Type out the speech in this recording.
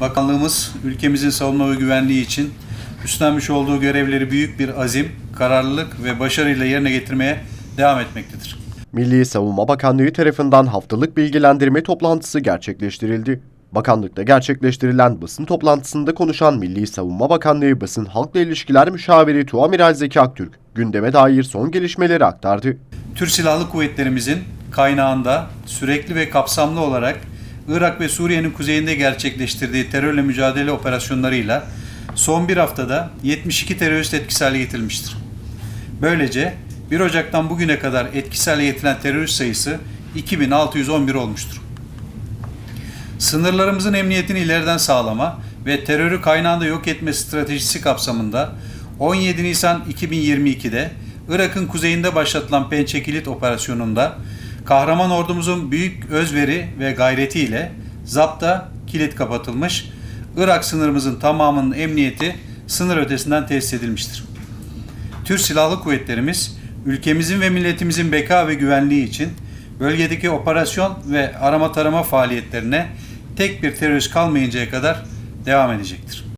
Bakanlığımız ülkemizin savunma ve güvenliği için üstlenmiş olduğu görevleri büyük bir azim, kararlılık ve başarıyla yerine getirmeye devam etmektedir. Milli Savunma Bakanlığı tarafından haftalık bilgilendirme toplantısı gerçekleştirildi. Bakanlıkta gerçekleştirilen basın toplantısında konuşan Milli Savunma Bakanlığı Basın Halkla İlişkiler Müşaviri Tuamiral Zeki Aktürk, gündeme dair son gelişmeleri aktardı. Türk Silahlı Kuvvetlerimizin kaynağında sürekli ve kapsamlı olarak Irak ve Suriye'nin kuzeyinde gerçekleştirdiği terörle mücadele operasyonlarıyla son bir haftada 72 terörist etkisiz hale getirilmiştir. Böylece 1 Ocak'tan bugüne kadar etkisiz hale getirilen terörist sayısı 2611 olmuştur. Sınırlarımızın emniyetini ileriden sağlama ve terörü kaynağında yok etme stratejisi kapsamında 17 Nisan 2022'de Irak'ın kuzeyinde başlatılan Pençe Kilit operasyonunda kahraman ordumuzun büyük özveri ve gayretiyle zapta kilit kapatılmış, Irak sınırımızın tamamının emniyeti sınır ötesinden tesis edilmiştir. Türk Silahlı Kuvvetlerimiz ülkemizin ve milletimizin beka ve güvenliği için bölgedeki operasyon ve arama tarama faaliyetlerine tek bir terörist kalmayıncaya kadar devam edecektir.